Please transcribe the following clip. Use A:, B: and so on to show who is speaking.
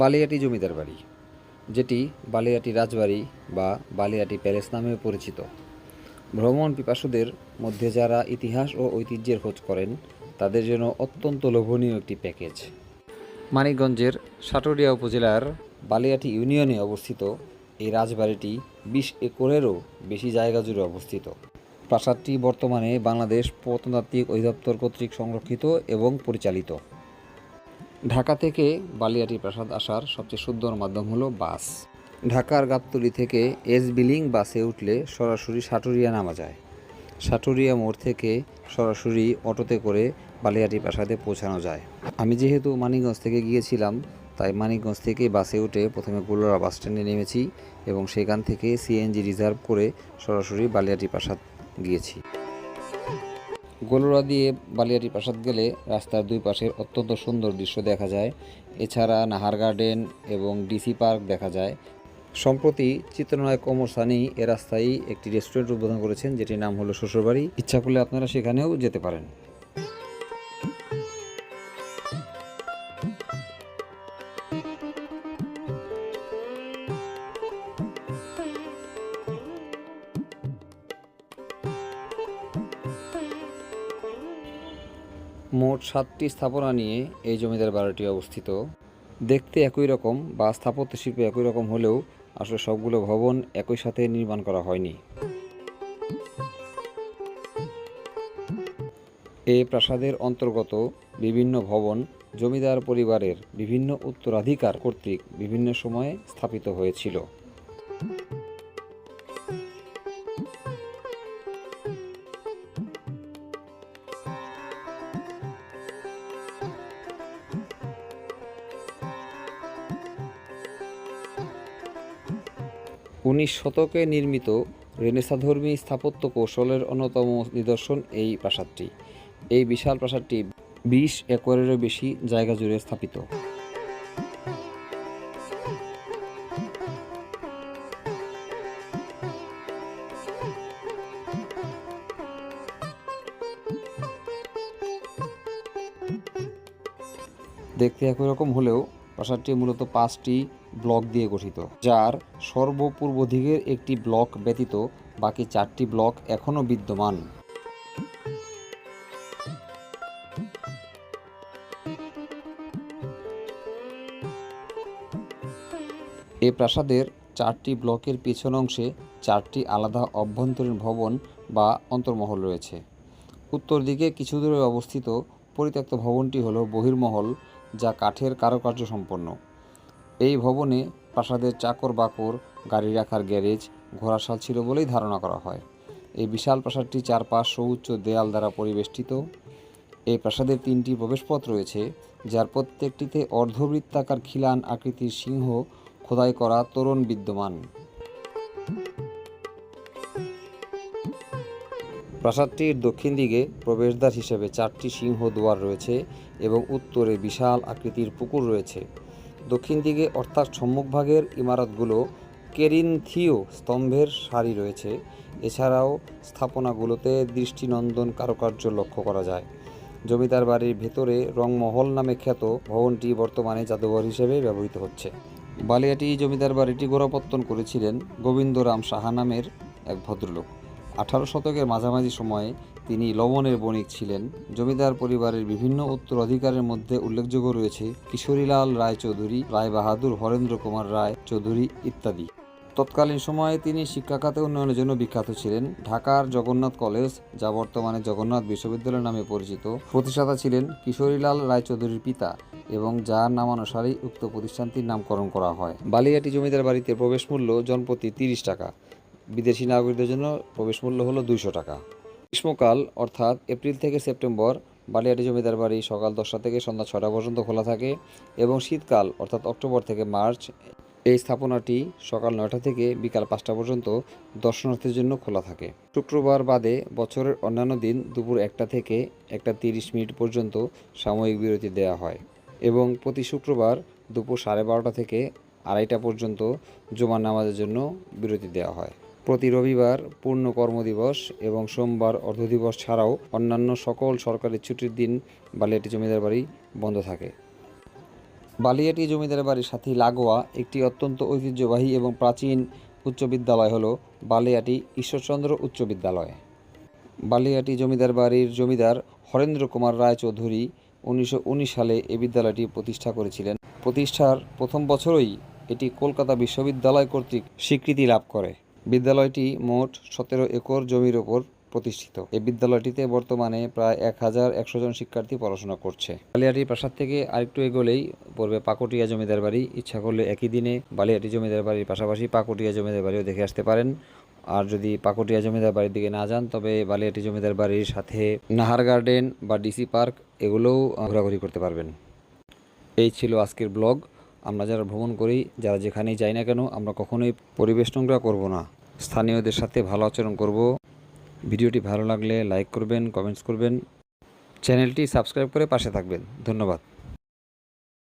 A: বালিয়াটি জমিদার বাড়ি, যেটি বালিয়াটি রাজবাড়ি বা বালিয়াটি প্যালেস নামে পরিচিত। ভ্রমণ পিপাসুদের মধ্যে যারা ইতিহাস ও ঐতিহ্যের খোঁজ করেন, তাদের জন্য অত্যন্ত লোভনীয় একটি প্যাকেজ। মানিকগঞ্জের সাটুরিয়া উপজেলার বালিয়াটি ইউনিয়নে অবস্থিত এই রাজবাড়িটি বিশ একরেরও বেশি জায়গা জুড়ে অবস্থিত। প্রাসাদটি বর্তমানে বাংলাদেশ প্রত্নতাত্ত্বিক অধিদপ্তর কর্তৃক সংরক্ষিত এবং পরিচালিত। ঢাকা থেকে বালিয়াটি প্রাসাদ আসার সবচেয়ে সুন্দর মাধ্যম হলো বাস। ঢাকার গাবতলী থেকে এস বিলিং বাসে উঠলে সরাসরি সাটুরিয়া নামা যায়। সাটুরিয়া মোড় থেকে সরাসরি অটোতে করে বালিয়াটি প্রাসাদে পৌঁছানো যায়। আমি যেহেতু মানিকগঞ্জ থেকে গিয়েছিলাম, তাই মানিকগঞ্জ থেকে বাসে উঠে প্রথমে গুলোরা বাস স্ট্যান্ডে নেমেছি এবং সেখান থেকে সিএনজি রিজার্ভ করে সরাসরি বালিয়াটি প্রাসাদ গিয়েছি। গোলরা দিয়ে বালিয়াটি প্রাসাদ গেলে রাস্তার দুই পাশের অত্যন্ত সুন্দর দৃশ্য দেখা যায়। এছাড়া নাহার গার্ডেন এবং ডিসি পার্ক দেখা যায়। সম্প্রতি চিত্রনায়ক ওমর সানি এ রাস্তায় একটি রেস্টুরেন্ট উদ্বোধন করেছেন, যেটির নাম হলো শ্বশুরবাড়ি। ইচ্ছা করলে আপনারা সেখানেও যেতে পারেন। মোট সাতটি স্থাপনা নিয়ে এই জমিদার বাড়িটি অবস্থিত। দেখতে একই রকম বা স্থাপত্য শিল্প একই রকম হলেও আসলে সবগুলো ভবন একই সাথে নির্মাণ করা হয়নি। এ প্রাসাদের অন্তর্গত বিভিন্ন ভবন জমিদার পরিবারের বিভিন্ন উত্তরাধিকার কর্তৃক বিভিন্ন সময়ে স্থাপিত হয়েছিল। উনিশ শতকে নির্মিত রেনেসাধর্মী স্থাপত্য কৌশলের অন্যতম নিদর্শন এই প্রাসাদটি। এই বিশাল প্রাসাদটি বিশ একরেরও বেশি জায়গা জুড়ে স্থাপিত। দেখতে একই রকম হলেও প্রাসাদটি মূলত পাঁচটি ব্লক দিয়ে গঠিত, যার সর্বপূর্ব দিকের একটি ব্লক ব্যতীত বাকি চারটি ব্লক এখনও বিদ্যমান। এ প্রাসাদের চারটি ব্লকের পিছন অংশে চারটি আলাদা অভ্যন্তরীণ ভবন বা অন্তর্মহল রয়েছে। উত্তর দিকে কিছু দূরে অবস্থিত পরিত্যক্ত ভবনটি হলো বহির্মহল, যা কাঠের কারুকার্য সম্পন্ন। এই ভবনে প্রাসাদের চাকর বাকর, গাড়ি রাখার গ্যারেজ, ঘোড়াশাল ছিল বলেই ধারণা করা হয়। এই বিশাল প্রাসাদটি চারপাশ সুউচ্চ দেয়াল দ্বারা পরিবেষ্টিত। এই প্রাসাদের তিনটি প্রবেশপথ রয়েছে, যার প্রত্যেকটিতে অর্ধবৃত্তাকার খিলান আকৃতির সিংহ খোদাই করা তোরণ বিদ্যমান। প্রাসাদটির দক্ষিণ দিকে প্রবেশদ্বার হিসেবে চারটি সিংহ দুয়ার রয়েছে এবং উত্তরে বিশাল আকৃতির পুকুর রয়েছে। দক্ষিণ দিকে অর্থাৎ সম্মুখভাগের ইমারতগুলো কেরিনথিও স্তম্ভের সারি রয়েছে। এছাড়াও স্থাপনাগুলোতে দৃষ্টিনন্দন কারুকার্য লক্ষ্য করা যায়। জমিদার বাড়ির ভেতরে রংমহল নামে খ্যাত ভবনটি বর্তমানে জাদুঘর হিসেবে ব্যবহৃত হচ্ছে। বালিয়াটি জমিদার বাড়িটি গোড়াপত্তন করেছিলেন গোবিন্দরাম সাহা নামের এক ভদ্রলোক। আঠারো শতকের মাঝামাঝি সময়ে তিনি লবণের বণিক ছিলেন। জমিদার পরিবারের বিভিন্ন উত্তরাধিকারের মধ্যে উল্লেখযোগ্য রয়েছে কিশোরীলাল রায় চৌধুরী রায় বাহাদুর হরেন্দ্র কুমার রায় চৌধুরী ইত্যাদি। তৎকালীন সময়ে তিনি শিক্ষা খাতে উন্নয়নের জন্য বিখ্যাত ছিলেন। ঢাকার জগন্নাথ কলেজ, যা বর্তমানে জগন্নাথ বিশ্ববিদ্যালয় নামে পরিচিত, প্রতিষ্ঠাতা ছিলেন কিশোরীলাল রায়চৌধুরীর পিতা এবং যার নামানুসারেই উক্ত প্রতিষ্ঠানটির নামকরণ করা হয়। বালিয়াটি জমিদার বাড়িতে প্রবেশ মূল্য জনপ্রতি তিরিশ টাকা। বিদেশি নাগরিকদের জন্য প্রবেশ মূল্য হলো দুইশো টাকা। গ্রীষ্মকাল, অর্থাৎ এপ্রিল থেকে সেপ্টেম্বর, বালিয়াটি জমিদার বাড়ি সকাল দশটা থেকে সন্ধ্যা ছটা পর্যন্ত খোলা থাকে এবং শীতকাল, অর্থাৎ অক্টোবর থেকে মার্চ, এই স্থাপনাটি সকাল নয়টা থেকে বিকাল পাঁচটা পর্যন্ত দর্শনার্থীর জন্য খোলা থাকে। শুক্রবার বাদে বছরের অন্যান্য দিন দুপুর একটা থেকে একটা তিরিশ মিনিট পর্যন্ত সাময়িক বিরতি দেওয়া হয় এবং প্রতি শুক্রবার দুপুর সাড়ে বারোটা থেকে আড়াইটা পর্যন্ত জমা নামাজের জন্য বিরতি দেওয়া হয়। প্রতি রবিবার পূর্ণ কর্মদিবস এবং সোমবার অর্ধদিবস ছাড়াও অন্যান্য সকল সরকারি ছুটির দিন বালিয়াটি জমিদার বাড়ি বন্ধ থাকে। বালিয়াটি জমিদার বাড়ির সাথে লাগোয়া একটি অত্যন্ত ঐতিহ্যবাহী এবং প্রাচীন উচ্চ বিদ্যালয় হল বালিয়াটি ঈশ্বরচন্দ্র উচ্চ বিদ্যালয়। বালিয়াটি জমিদার বাড়ির জমিদার হরেন্দ্র কুমার রায়চৌধুরী উনিশশো উনিশ সালে এই বিদ্যালয়টি প্রতিষ্ঠা করেছিলেন। প্রতিষ্ঠার প্রথম বছরই এটি কলকাতা বিশ্ববিদ্যালয় কর্তৃক স্বীকৃতি লাভ করে। বিদ্যালয়টি মোট সতেরো একর জমির ওপর প্রতিষ্ঠিত। এই বিদ্যালয়টিতে বর্তমানে প্রায় এক হাজার একশো জন শিক্ষার্থী পড়াশোনা করছে। বালিয়াটি প্রাসাদ থেকে আরেকটু এগোলেই পড়বে পাকুটিয়া জমিদার বাড়ি। ইচ্ছা করলে একই দিনে বালিয়াটি জমিদার বাড়ির পাশাপাশি পাকুটিয়া জমিদার বাড়িও দেখে আসতে পারেন। আর যদি পাকুটিয়া জমিদার বাড়ির দিকে না যান, তবে বালিয়াটি জমিদার বাড়ির সাথে নাহার গার্ডেন বা ডিসি পার্ক এগুলোও ঘোরাঘুরি করতে পারবেন। এই ছিল আজকের ব্লগ। আমরা যারা ভ্রমণ করি, যারা যেখানেই যাই না কেন, আমরা কখনোই পরিবেশ নোংরা করব না। স্থানীয়দের সাথে ভালো আচরণ করব। ভিডিওটি ভালো লাগলে লাইক করবেন, কমেন্টস করবেন। চ্যানেলটি সাবস্ক্রাইব করে পাশে থাকবেন। ধন্যবাদ।